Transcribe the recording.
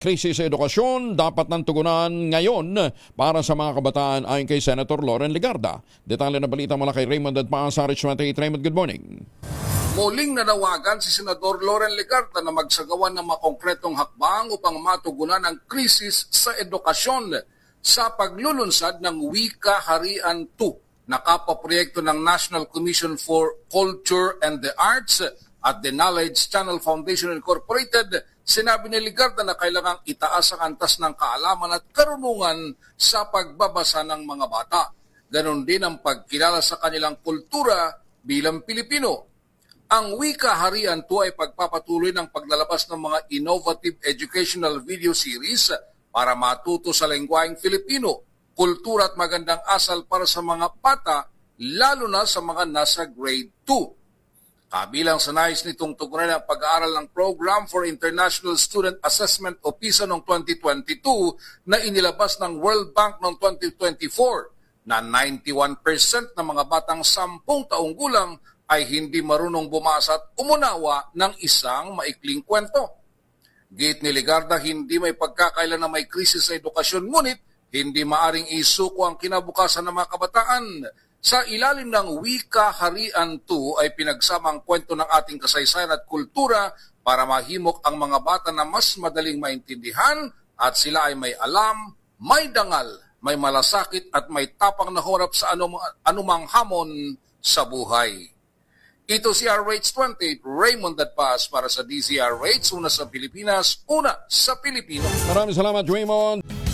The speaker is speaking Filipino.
krisis sa edukasyon dapat nang tugunan ngayon para sa mga kabataan ayon kay Senator Loren Ligarda. Detalye na balita mula kay Raymond at sa Rich 28. Raymond, good morning. Muling nanawagan si Senador Loren Legarta na magsagawa ng mga konkretong hakbang upang matugunan ang krisis sa edukasyon sa paglulunsad ng Wika Harian 2 na kapaproyekto ng National Commission for Culture and the Arts at the Knowledge Channel Foundation Incorporated, sinabi ni Ligarda na kailangang itaas ang antas ng kaalaman at karunungan sa pagbabasa ng mga bata. Ganon din ang pagkilala sa kanilang kultura bilang Pilipino. Ang Wika Harian 2 ay pagpapatuloy ng paglalabas ng mga innovative educational video series para matuto sa lengguaheng Filipino, kultura at magandang asal para sa mga bata, lalo na sa mga nasa grade 2. Kabilang sa nais nitong tugunan ang pag-aaral ng Program for International Student Assessment o PISA noong 2022 na inilabas ng World Bank noong 2024 na 91% ng mga batang 10 taong gulang ay hindi marunong bumasa at umunawa ng isang maikling kwento. Gate ni Ligarda, hindi may pagkakailan na may krisis sa edukasyon, ngunit hindi maaring isuko ang kinabukasan ng mga kabataan. Sa ilalim ng Wika Harian 2 ay pinagsama ang kwento ng ating kasaysayan at kultura para mahimok ang mga bata na mas madaling maintindihan at sila ay may alam, may dangal, may malasakit at may tapang na horap sa anumang, anumang hamon sa buhay. Ito si RH28, Raymond Dadpas para sa DZRH, una sa Pilipinas, una sa Pilipino. Maraming salamat, Raymond.